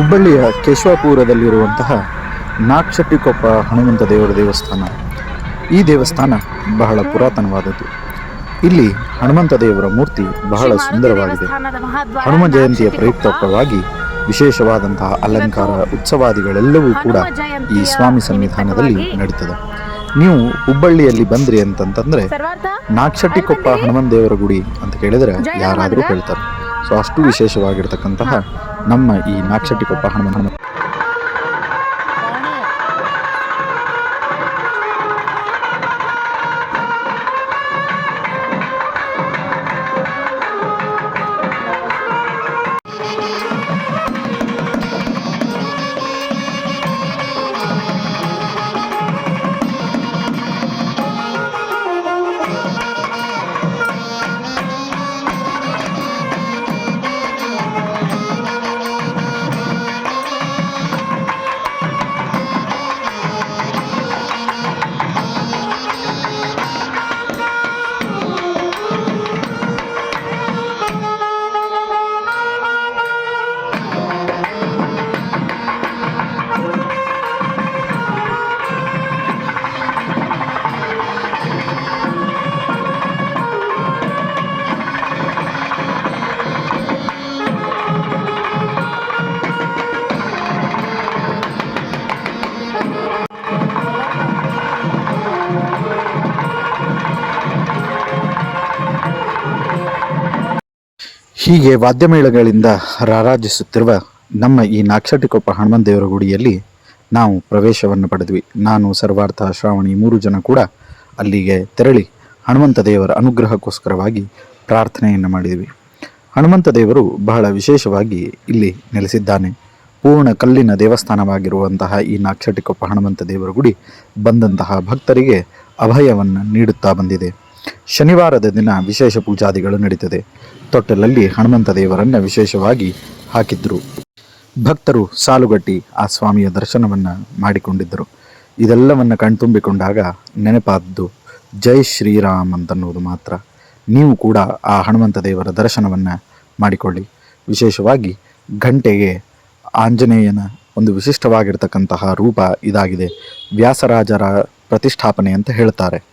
ಹುಬ್ಬಳ್ಳಿಯ ಕೇಶವಾಪುರದಲ್ಲಿರುವಂತಹ ನಾಗಶೆಟ್ಟಿಕೊಪ್ಪ ಹನುಮಂತ ದೇವರ ದೇವಸ್ಥಾನ. ಈ ದೇವಸ್ಥಾನ ಬಹಳ ಪುರಾತನವಾದದ್ದು. ಇಲ್ಲಿ ಹನುಮಂತ ದೇವರ ಮೂರ್ತಿ ಬಹಳ ಸುಂದರವಾಗಿದೆ. ಹನುಮ ಜಯಂತಿಯ ಪ್ರಯುಕ್ತವಾಗಿ ವಿಶೇಷವಾದಂತಹ ಅಲಂಕಾರ ಉತ್ಸವಾದಿಗಳೆಲ್ಲವೂ ಕೂಡ ಈ ಸ್ವಾಮಿ ಸನ್ನಿಧಾನದಲ್ಲಿ ನಡೀತದೆ. ನೀವು ಹುಬ್ಬಳ್ಳಿಯಲ್ಲಿ ಬಂದ್ರಿ ಅಂತಂತಂದ್ರೆ ನಾಗಶೆಟ್ಟಿಕೊಪ್ಪ ಹನುಮಂತ ದೇವರ ಗುಡಿ ಅಂತ ಕೇಳಿದ್ರೆ ಯಾರಾದರೂ ಹೇಳ್ತಾರೆ ಸೊ ಅಷ್ಟು ವಿಶೇಷವಾಗಿರ್ತಕ್ಕಂತಹ ನಮ್ಮ ಈ ನಾಗಶೆಟ್ಟಿಕೊಪ್ಪ ಹನುಮ ಹೀಗೆ ವಾದ್ಯಮೇಳಗಳಿಂದ ರಾರಾಜಿಸುತ್ತಿರುವ ನಮ್ಮ ಈ ನಾಕ್ಷಟಿಕೊಪ್ಪ ಹನುಮಂತ ದೇವರ ಗುಡಿಯಲ್ಲಿ ನಾವು ಪ್ರವೇಶವನ್ನು ಪಡೆದ್ವಿ. ನಾನು, ಸರ್ವಾರ್ಥ, ಶ್ರಾವಣಿ ಮೂರು ಜನ ಕೂಡ ಅಲ್ಲಿಗೆ ತೆರಳಿ ಹನುಮಂತ ದೇವರ ಅನುಗ್ರಹಕ್ಕೋಸ್ಕರವಾಗಿ ಪ್ರಾರ್ಥನೆಯನ್ನು ಮಾಡಿದ್ವಿ. ಹನುಮಂತ ದೇವರು ಬಹಳ ವಿಶೇಷವಾಗಿ ಇಲ್ಲಿ ನೆಲೆಸಿದ್ದಾನೆ. ಪೂರ್ಣ ಕಲ್ಲಿನ ದೇವಸ್ಥಾನವಾಗಿರುವಂತಹ ಈ ನಾಕ್ಷಟಿಕೊಪ್ಪ ಹನುಮಂತ ದೇವರ ಗುಡಿ ಬಂದಂತಹ ಭಕ್ತರಿಗೆ ಅಭಯವನ್ನು ನೀಡುತ್ತಾ ಬಂದಿದೆ. ಶನಿವಾರದ ದಿನ ವಿಶೇಷ ಪೂಜಾದಿಗಳು ನಡೀತದೆ. ತೊಟ್ಟಲಲ್ಲಿ ಹನುಮಂತ ದೇವರನ್ನ ವಿಶೇಷವಾಗಿ ಹಾಕಿದ್ರು. ಭಕ್ತರು ಸಾಲುಗಟ್ಟಿ ಆ ಸ್ವಾಮಿಯ ದರ್ಶನವನ್ನ ಮಾಡಿಕೊಂಡಿದ್ದರು. ಇದೆಲ್ಲವನ್ನ ಕಣ್ತುಂಬಿಕೊಂಡಾಗ ನೆನಪಾದ್ದು, ಜೈ ಶ್ರೀರಾಮ್ ಅಂತನ್ನುವುದು ಮಾತ್ರ. ನೀವು ಕೂಡ ಆ ಹನುಮಂತ ದೇವರ ದರ್ಶನವನ್ನ ಮಾಡಿಕೊಳ್ಳಿ. ವಿಶೇಷವಾಗಿ ಗಂಟೆಗೆ ಆಂಜನೇಯನ ಒಂದು ವಿಶಿಷ್ಟವಾಗಿರ್ತಕ್ಕಂತಹ ರೂಪ ಇದಾಗಿದೆ. ವ್ಯಾಸರಾಜರ ಪ್ರತಿಷ್ಠಾಪನೆ ಅಂತ ಹೇಳ್ತಾರೆ.